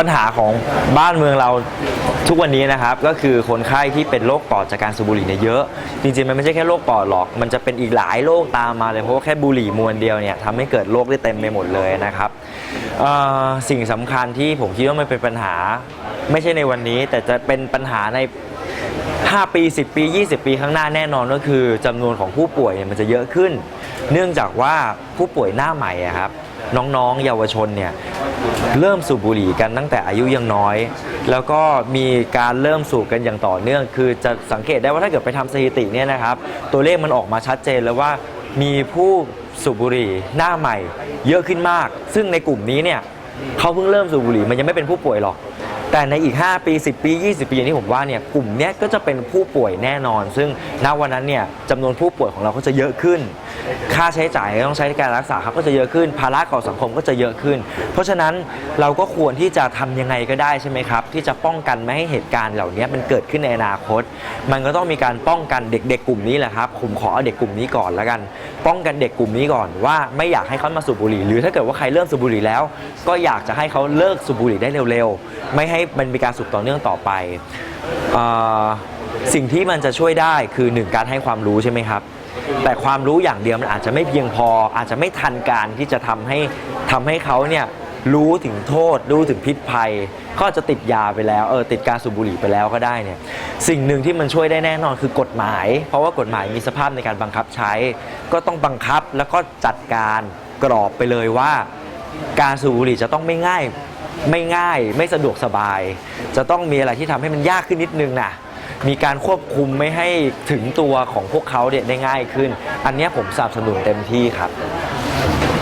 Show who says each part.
Speaker 1: ปัญหาของบ้านเมืองเราทุกวันนี้นะครับ ก็คือคนไข้ที่เป็นโรคปอดจากการสูบบุหรี่เนี่ยเยอะ จริงๆ มันไม่ใช่แค่โรคปอดหรอก มันจะเป็นอีกหลายโรคตามมาเลย เพราะว่าแค่บุหรี่มวนเดียวเนี่ยทำให้เกิดโรคได้เต็มไปหมดเลยนะครับสิ่งสำคัญที่ผมคิดว่ามันเป็นปัญหา ไม่ใช่ในวันนี้ แต่จะเป็นปัญหาใน 5 ปี 10 ปี 20 ปีข้างหน้าแน่นอนก็คือจำนวนของผู้ป่วยเนี่ยมันจะเยอะขึ้น เนื่องจากว่าผู้ป่วยหน้าใหม่ครับ น้องๆ เยาวชนเนี่ยเริ่มสูบบุหรี่กันตั้งแต่อายุยังน้อย แล้วก็มีการเริ่มสูบกันอย่างต่อเนื่อง คือจะสังเกตได้ว่าถ้าเกิดไปทำสถิติเนี่ยนะครับ ตัวเลขมันออกมาชัดเจนแล้วว่ามีผู้สูบบุหรี่หน้าใหม่เยอะขึ้นมาก ซึ่งในกลุ่มนี้เนี่ยเขาเพิ่งเริ่มสูบบุหรี่มันยังไม่เป็นผู้ป่วยหรอก แต่ในอีก 5 ปี 10 ปี 20 ปีอย่างที่ผมว่าเนี่ยกลุ่มเนี้ยก็จะเป็นผู้ป่วยแน่นอน ซึ่งณวันนั้นเนี่ยจำนวนผู้ป่วยของเราก็จะเยอะขึ้น ค่าใช้จ่ายที่ต้องใช้ในการรักษาเขาก็จะเยอะขึ้น ภาระของสังคมก็จะเยอะขึ้น เพราะฉะนั้นเราก็ควรที่จะทำยังไงก็ได้ใช่ไหมครับ ที่จะป้องกันไม่ให้เหตุการณ์เหล่านี้มันเกิดขึ้นในอนาคต มันก็ต้องมีการป้องกันเด็กๆกลุ่มนี้แหละครับผมขอเอาเด็กกลุ่มนี้ก่อนแล้วกัน ป้องกันเด็กกลุ่มนี้ก่อนว่าไม่อยากให้เขามาสูบบุหรี่ หรือถ้าเกิดว่าใครเริ่มสูบบุหรี่แล้ว ก็อยากจะให้เขาเลิกสูบบุหรี่ได้เร็วๆ ไม่ให้มันมีการสูบต่อเนื่องต่อไปอสิ่งที่มันจะช่วยได้คือหนึ่งการให้ความรู้ใช่ไหมครับ แต่ความรู้อย่างเดียวมันอาจจะไม่เพียงพอ อาจจะไม่ทันการที่จะทำให้ทำให้เขาเนี่ยรู้ถึงโทษ รู้ถึงพิษภัย ก็จะติดยาไปแล้วเออติดการสูบบุหรี่ไปแล้วก็ได้เนี่ยสิ่งหนึ่งที่มันช่วยได้แน่นอนคือกฎหมาย เพราะว่ากฎหมายมีสภาพในการบังคับใช้ ก็ต้องบังคับแล้วก็จัดการกรอบไปเลยว่า การสูบบุหรี่จะต้องไม่ง่าย ไม่ง่ายไม่สะดวกสบาย จะต้องมีอะไรที่ทำให้มันยากขึ้นนิดนึงนะมีการควบคุมไม่ให้ถึงตัวของพวกเขาเนี่ยได้ง่ายขึ้น อันนี้ผมสนับสนุนเต็มที่ครับ